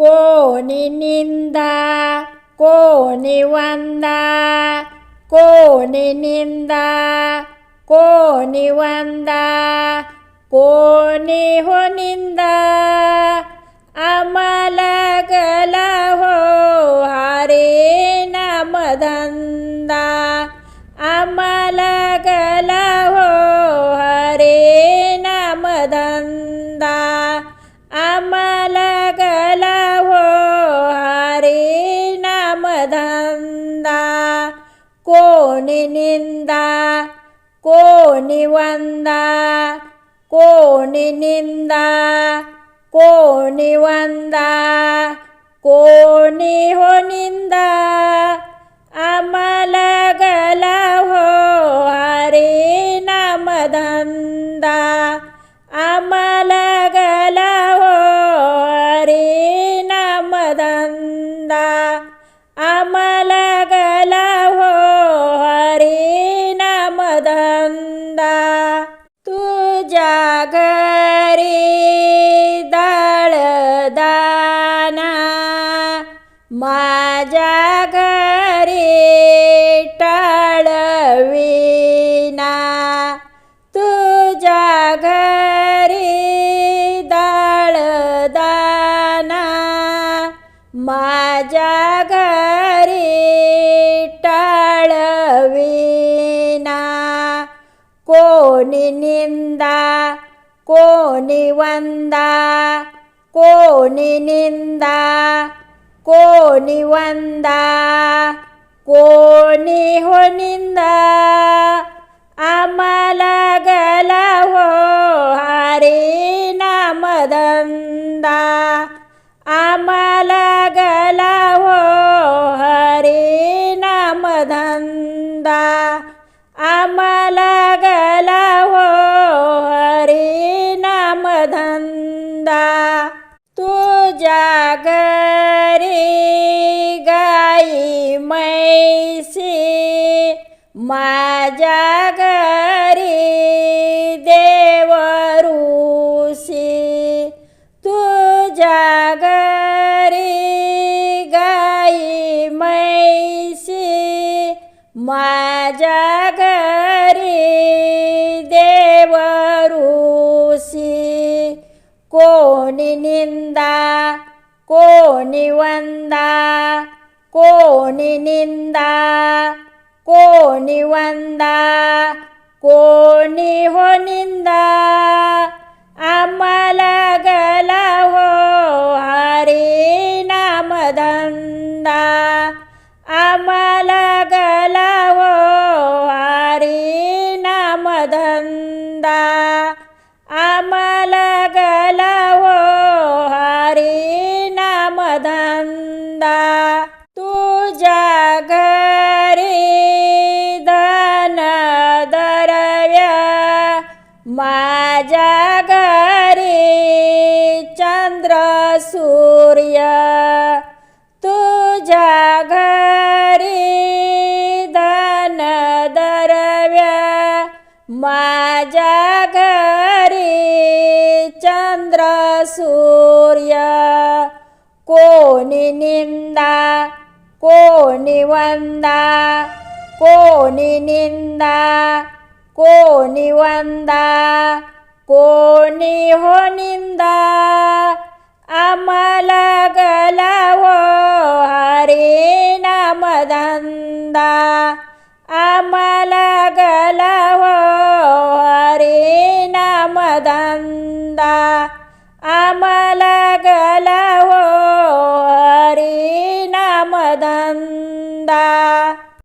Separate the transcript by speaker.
Speaker 1: कोणी निंदा कोणी वंदा कोणी निंदा कोणी वंदा कोणी हो निंदा. आमा नाम धंदा कोणी निंदा कोणी वंदा कोणी निंदा कोणी वंदा कोणी माझ्या घरी टाळविना तुझ्या घरी डाळ माझ्या घरी टाळविना. कोणी निंदा कोणी वंदा कोणी निंदा कोणी वंदा कोणी हो निंदा? आम्हाला माझ्या घरी देवऋषी तुझ्या घरी गाई मैसी माझ्या घरी देवऋषी कोणी निंदा कोणी वंदा कोणी निंदा कोणी वंदा कोणी हो निंदा आम्हाला गला हो हरे नाम धंदा आम्हाला गला हो हरे नाम धंदा आम्हाला गला हो हरे नाम धंदा माझ्या घरी चंद्र सूर्य तुझ्या घरी धन दरव्या माझ्या घरी चंद्र सूर्य. कोणी निंदा कोणी वंदा कोणी निंदा कोणी वंदा कोणी हो निंदा. आम्हाला गला हो हरे नाम धंदा. आम्हाला गला हो हरे नाम धंदा. आम्हाला गला हो हरे नाम धंदा.